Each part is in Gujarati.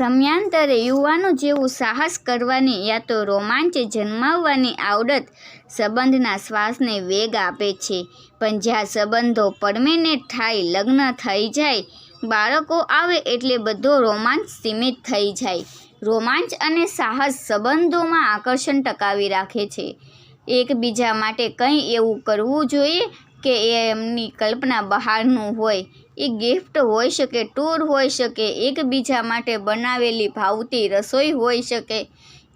સમયાંતરે યુવાનો જેવું સાહસ કરવાની યા તો રોમાંચ જન્માવવાની આવડત સંબંધના શ્વાસને વેગ આપે છે. પણ જ્યાં સંબંધો પરમેનેન્ટ થાય લગ્ન થઈ જાય, બાળકો આવે એટલે બધો રોમાંચ સીમિત થઈ જાય. રોમાંચ અને સાહસ સંબંધોમાં આકર્ષણ ટકાવી રાખે છે. એકબીજા માટે કંઈ એવું કરવું જોઈએ કે એ એમની કલ્પના બહારનું હોય. એ ગિફ્ટ હોઈ શકે ટૂર હોઈ શકે, એકબીજા માટે બનાવેલી ભાવતી રસોઈ હોઈ શકે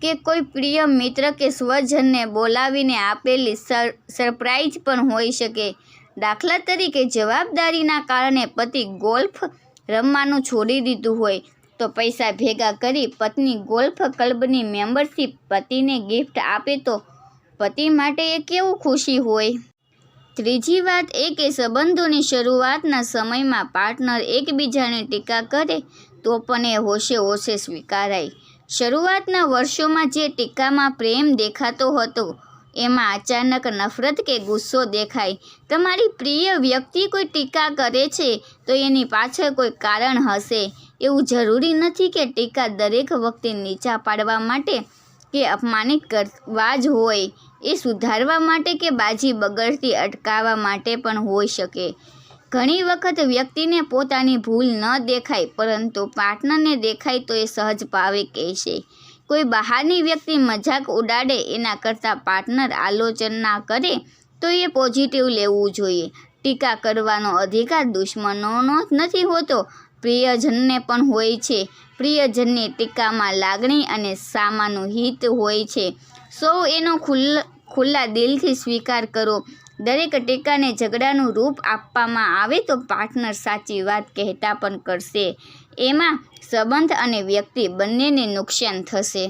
કે કોઈ પ્રિય મિત્ર કે સ્વજનને બોલાવીને આપેલી સર સરપ્રાઈઝ પણ હોઈ શકે. દાખલા તરીકે જવાબદારીના કારણે પતિ ગોલ્ફ રમવાનું છોડી દીધું હોય તો પૈસા ભેગા કરી પત્ની ગોલ્ફ ક્લબની મેમ્બરશિપ પતિને ગિફ્ટ આપે તો પતિ માટે એ કેવું ખુશી હોય? ત્રીજી વાત એ કે સંબંધોની શરૂઆતના સમયમાં પાર્ટનર એકબીજાની ટીકા કરે તો પણ એ હોશે હોશે સ્વીકારાય. શરૂઆતના વર્ષોમાં જે ટીકામાં પ્રેમ દેખાતો હતો, એમાં અચાનક નફરત કે ગુસ્સો દેખાય. તમારી પ્રિય વ્યક્તિ કોઈ ટીકા કરે છે, તો એની પાછળ કોઈ કારણ હશે? એવું જરૂરી નથી કે ટીકા દરેક વખતે નીચા પાડવા માટે કે અપમાનિત કરવા જ હોય. એ સુધારવા માટે કે બાજી બગડતી અટકાવવા માટે પણ હોઈ શકે. ઘણી વખત વ્યક્તિને પોતાની ભૂલ ન દેખાય, પરંતુ પાર્ટનરને દેખાય તો એ સહજ ભાવે કહેશે. કોઈ બહારની વ્યક્તિ મજાક ઉડાડે એના કરતાં પાર્ટનર આલોચના કરે, તો એ પોઝિટિવ લેવું જોઈએ. ટીકા કરવાનો અધિકાર દુશ્મનોનો નથી હોતો, પ્રિયજનને પણ હોય છે. પ્રિયજનની ટીકામાં લાગણી અને સામાનું હિત હોય છે. સૌ એનો ખુલ્લા ખુલ્લા દિલથી સ્વીકાર કરો. દરેક ટેકાને ઝઘડાનું રૂપ આપવામાં આવે તો પાર્ટનર સાચી વાત કહેતા પણ કરશે. એમાં સંબંધ અને વ્યક્તિ બંનેને નુકસાન થશે.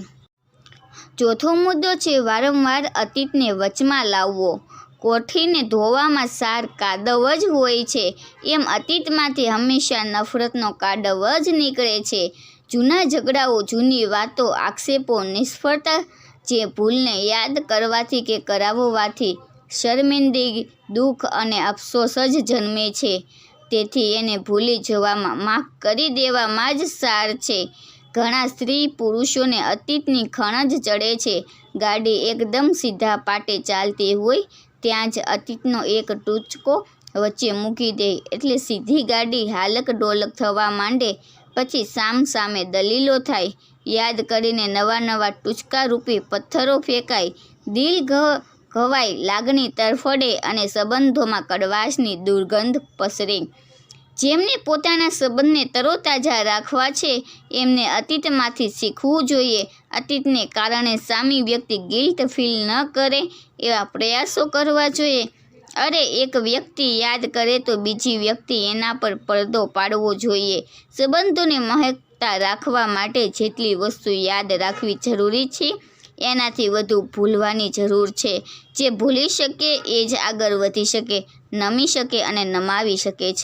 ચોથો મુદ્દો છે વારંવાર અતીતને વચમાં લાવવો. કોઠીને ધોવામાં સાર કાદવ જ હોય છે. એમ અતીતમાંથી હંમેશા નફરતનો કાદવ જ નીકળે છે. જૂના ઝઘડાઓ, જૂની વાતો, આક્ષેપો, નિષ્ફળતા જે ભૂલને યાદ કરવાથી કે કરાવવાથી શર્મિંદગી દુઃખ અને અફસોસ જ જન્મે છે. તેથી એને ભૂલી જવામાં માફ કરી દેવામાં જ સાર છે. ઘણા સ્ત્રી પુરુષોને અતીતની ખણ જ ચડે છે. ગાડી એકદમ સીધા પાટે ચાલતી હોય ત્યાં જ અતીતનો એક ટૂચકો વચ્ચે મૂકી દે એટલે સીધી ગાડી હાલક ડોલક થવા માંડે. પછી સામ સામે દલીલો થાય યાદ કરીને નવા નવા ટૂચકા રૂપી પથ્થરો ફેંકાય દિલ ઘવાય લાગણી તરફડે અને સંબંધોમાં કડવાશની દુર્ગંધ પસરે. જેમને પોતાના સંબંધને તરોતાજા રાખવા છે, એમને અતીતમાંથી શીખવું જોઈએ. અતીતને કારણે સામી વ્યક્તિ ગિલ્ટ ફીલ ન કરે એવા પ્રયાસો કરવા જોઈએ. અરે, એક વ્યક્તિ યાદ કરે તો બીજી વ્યક્તિ એના પર પડદો પાડવો જોઈએ. સંબંધોને મહકતા રાખવા માટે જેટલી વસ્તુ યાદ રાખવી જરૂરી છે, એનાથી વધુ ભૂલવાની જરૂર છે. જે ભૂલી શકે એ જ આગળ વધી શકે, નમી શકે અને નમાવી શકે છે.